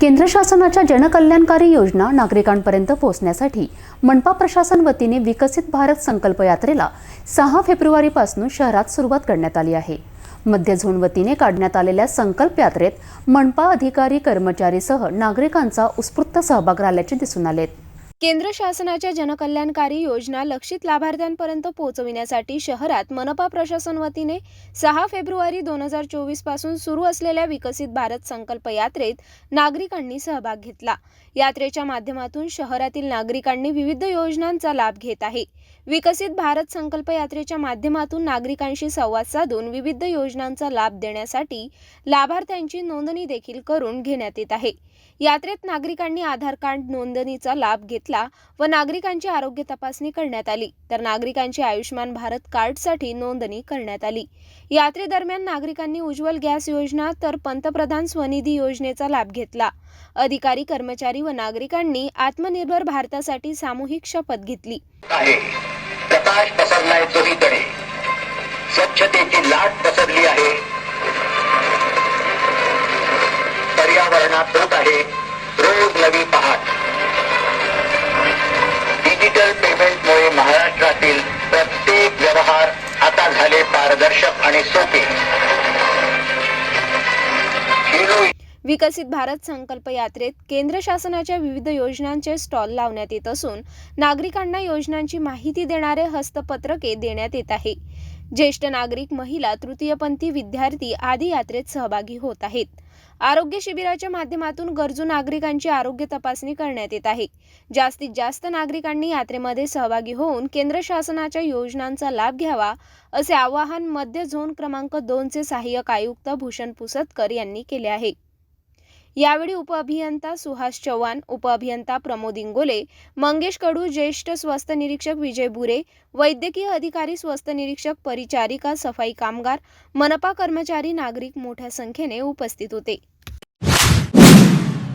केंद्र शासनाच्या जनकल्याणकारी योजना नागरिकांपर्यंत पोहोचण्यासाठी मनपा प्रशासन वतीने विकसित भारत संकल्प यात्रेला सहा फेब्रुवारीपासून शहरात सुरुवात करण्यात आली आहे. मध्य झोन वतीने काढण्यात आलेल्या संकल्प यात्रेत मनपा अधिकारी कर्मचारीसह नागरिकांचा उत्स्फूर्त सहभाग राहिल्याचे दिसून आलेत. केंद्र शासनाच्या जनकल्याणकारी योजना लक्षित लाभार्थ्यांपर्यंत पोहोचविण्यासाठी शहरात मनपा प्रशासन वतीने सहा फेब्रुवारी दोन हजार चोवीसपासून सुरू असलेल्या विकसित भारत संकल्प यात्रेत नागरिकांनी सहभाग घेतला. यात्रेच्या माध्यमातून शहरातील नागरिकांनी विविध योजनांचा लाभ घेत आहे. विकसित भारत संकल्प यात्रेच्या माध्यमातून नागरिकांशी संवाद साधून विविध योजनांचा लाभ देण्यासाठी लाभार्थ्यांची नोंदणी देखील करून घेण्यात येत आहे. यात्रेत नागरिकांनी आधार कार्ड नोंदणीचा लाभ घेत घेतला व नागरिकांची आरोग्य तपासणी करण्यात आली. तर नागरिकांची आयुष्यमान भारत कार्डसाठी नोंदणी करण्यात आली. यात्रेदरम्यान नागरिकांनी उज्ज्वल गॅस योजना तर पंतप्रधान स्वनिधी योजनेचा लाभ घेतला. अधिकारी कर्मचारी व नागरिकांनी आत्मनिर्भर भारतासाठी सामूहिक शपथ घेतली. प्रकाश पसरलाय चोहीकडे स्वच्छतेची लाट पसरली आहे. पर्यावरणात होत आहे. झाले आणि सोपे विकसित भारत संकल्प यात्रेत केंद्र शासनाच्या विविध योजनांचे स्टॉल लावण्यात येत असून नागरिकांना योजनांची माहिती देणारे हस्तपत्रके देण्यात येत आहे. ज्येष्ठ नागरिक महिला तृतीयपंथी विद्यार्थी आदी यात्रेत सहभागी होत आहेत. आरोग्य शिबिराच्या माध्यमातून गरजू नागरिकांची आरोग्य तपासणी करण्यात येत आहे. जास्तीत जास्त नागरिकांनी यात्रेमध्ये सहभागी होऊन केंद्र शासनाच्या योजनांचा लाभ घ्यावा असे आवाहन मध्य झोन क्रमांक दोनचे सहाय्यक आयुक्त भूषण पुसतकर यांनी केले आहे. यावेळी उपअभियंता सुहास चव्हाण उपअभियंता प्रमोद इंगोले मंगेश कडू ज्येष्ठ स्वस्त निरीक्षक विजय बुरे वैद्यकीय अधिकारी स्वस्त निरीक्षक परिचारिका सफाई कामगार मनपा कर्मचारी नागरिक मोठ्या संख्येने उपस्थित होते.